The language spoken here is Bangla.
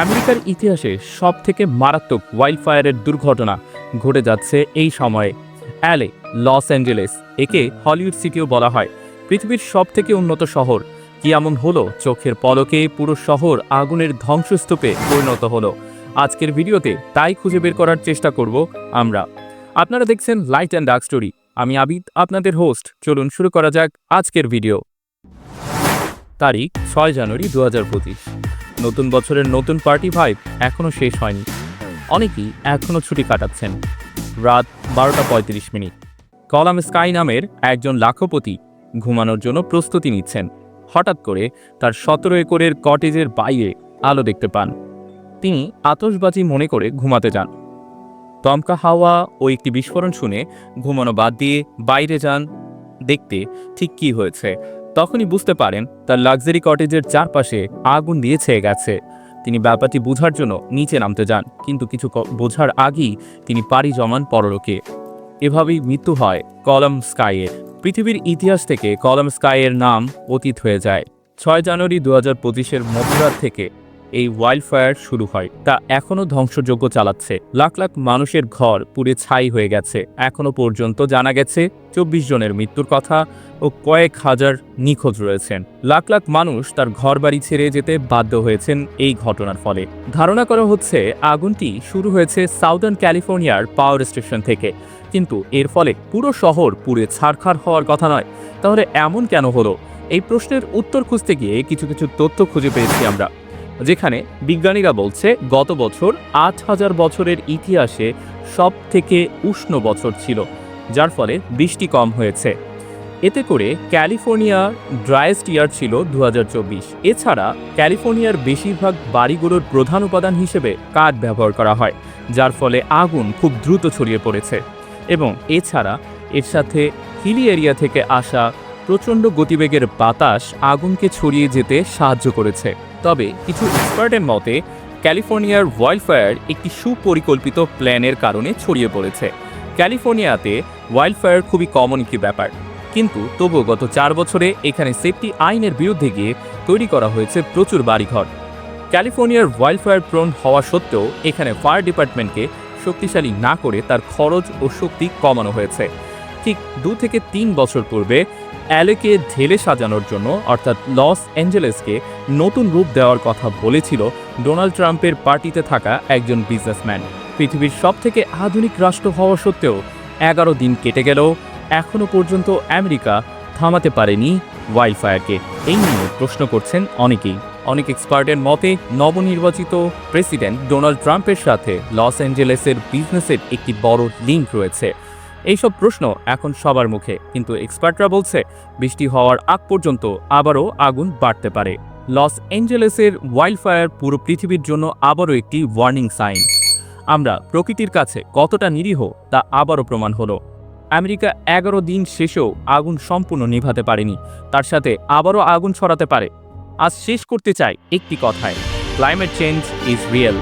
আমেরিকার ইতিহাসে সব থেকে মারাত্মক ওয়াইল্ড ফায়ারের দুর্ঘটনা ঘটে যাচ্ছে এই সময়ে। অ্যালে লস অ্যাঞ্জেলেস, একে হলিউড সিটিও বলা হয়। পৃথিবীর সব থেকে উন্নত শহর কি এমন হলো? চোখের পলকে পুরো শহর আগুনের ধ্বংসস্তূপে পরিণত হলো। আজকের ভিডিওতে তাই খুঁজে বের করার চেষ্টা করব আমরা। আপনারা দেখছেন লাইট অ্যান্ড ডার্ক স্টোরি আমি আবিদ, আপনাদের হোস্ট চলুন শুরু করা যাক আজকের ভিডিও। তারিখ, ছয় জানুয়ারি দু নতুন বছরের নতুন পার্টি ভাইব এখনও শেষ হয়নি। অনেকেই এখনও ছুটি কাটাচ্ছেন। রাত বারোটা পঁয়ত্রিশ মিনিট। কলাম স্কাই নামের একজন লাখপতি ঘুমানোর জন্য প্রস্তুতি নিচ্ছেন। হঠাৎ করে তার সতেরো একরের কটেজের বাইরে আলো দেখতে পান। তিনি আতশবাজি মনে করে ঘুমাতে যান। দমকা হাওয়া ও একটি বিস্ফোরণ শুনে ঘুমানো বাদ দিয়ে বাইরে যান। দেখতে ঠিক কি হয়েছে? তখনই বুঝতে পারেন তার লাক্সারি কটেজের চারপাশে আগুন দিয়ে ছেয়ে গেছে। তিনি ব্যাপারটি বোঝার জন্য নিচে নামতে যান, কিন্তু কিছু বোঝার আগেই তিনি পাড়ি জমান পরলোকে। এভাবেই মৃত্যু হয় কলম স্কাইয়ের। পৃথিবীর ইতিহাস থেকে কলম স্কাইয়ের নাম অতীত হয়ে যায়। ছয় জানুয়ারি দু হাজার পঁচিশের মধ্যরাত থেকে এই ওয়াইল্ড ফায়ার শুরু হয়। তা এখনও ধ্বংসযজ্ঞ চালাচ্ছে। লাখ লাখ মানুষের ঘর পুড়ে ছাই হয়ে গেছে। এখনও পর্যন্ত জানা গেছে চব্বিশ জনের মৃত্যুর কথা ও কয়েক হাজার নিখোঁজ রয়েছেন। লাখ লাখ মানুষ তার ঘর বাড়ি ছেড়ে যেতে বাধ্য হয়েছেন এই ঘটনার ফলে। ধারণা করা হচ্ছে আগুনটি শুরু হয়েছে সাউদার্ন ক্যালিফোর্নিয়ার পাওয়ার স্টেশন থেকে। কিন্তু এর ফলে পুরো শহর পুড়ে ছারখার হওয়ার কথা নয়। তাহলে এমন কেন হলো? এই প্রশ্নের উত্তর খুঁজতে গিয়ে কিছু কিছু তথ্য খুঁজে পেয়েছি আমরা। যেখানে বিজ্ঞানীরা বলছে গত বছর আট হাজার বছরের ইতিহাসে সব থেকে উষ্ণ বছর ছিল, যার ফলে বৃষ্টি কম হয়েছে। এতে করে ক্যালিফোর্নিয়া ড্রায়েস্ট ইয়ার ছিল দু হাজার চব্বিশ। এছাড়া ক্যালিফোর্নিয়ার বেশিরভাগ বাড়িগুলোর প্রধান উপাদান হিসেবে কাঠ ব্যবহার করা হয়, যার ফলে আগুন খুব দ্রুত ছড়িয়ে পড়েছে। এবং এছাড়া এর সাথে হিলি এরিয়া থেকে আসা প্রচণ্ড গতিবেগের বাতাস আগুনকে ছড়িয়ে যেতে সাহায্য করেছে। তবে কিছু এক্সপার্টের মতে, ক্যালিফোর্নিয়ার ওয়াইল্ড ফায়ার একটি সুপরিকল্পিত প্ল্যানের কারণে ছড়িয়ে পড়েছে। ক্যালিফোর্নিয়াতে ওয়াইল্ড ফায়ার খুবই কমন একটি ব্যাপার। কিন্তু তবুও গত চার বছরে এখানে সেফটি আইনের বিরুদ্ধে গিয়ে তৈরি করা হয়েছে প্রচুর বাড়িঘর। ক্যালিফোর্নিয়ার ওয়াইল্ড ফায়ার প্রোন হওয়া সত্ত্বেও এখানে ফায়ার ডিপার্টমেন্টকে শক্তিশালী না করে তার খরচ ও শক্তি কমানো হয়েছে। ঠিক দু থেকে তিন বছর পূর্বে অ্যালেকে ঢেলে সাজানোর জন্য, অর্থাৎ লস অ্যাঞ্জেলেসকে নতুন রূপ দেওয়ার কথা বলেছিল ডোনাল্ড ট্রাম্পের পার্টিতে থাকা একজন বিজনেসম্যান। পৃথিবীর সব থেকে আধুনিক রাষ্ট্র হওয়া সত্ত্বেও এগারো দিন কেটে গেলেও এখনও পর্যন্ত আমেরিকা থামাতে পারেনি ওয়াইল্ড ফায়ারকে এই নিয়ে প্রশ্ন করছেন অনেকেই। অনেক এক্সপার্টের মতে, নবনির্বাচিত প্রেসিডেন্ট ডোনাল্ড ট্রাম্পের সাথে লস অ্যাঞ্জেলেসের বিজনেসের একটি বড় লিঙ্ক রয়েছে। এইসব প্রশ্ন এখন সবার মুখে, কিন্তু এক্সপার্টরা বলছে, বৃষ্টি হওয়ার আগ পর্যন্ত আবারও আগুন বাড়তে পারে। লস অ্যাঞ্জেলেসের ওয়াইল্ড ফায়ার পুরো পৃথিবীর জন্য আবারও একটি ওয়ার্নিং সাইন আমরা প্রকৃতির কাছে কতটা নিরীহ, তা আবারও প্রমাণ হলো। আমেরিকা এগারো দিন শেষেও আগুন সম্পূর্ণ নিভাতে পারেনি, তার সাথে আবারও আগুন ছড়াতে পারে। আজ শেষ করতে চাই একটি কথায় ক্লাইমেট চেঞ্জ ইজ রিয়েল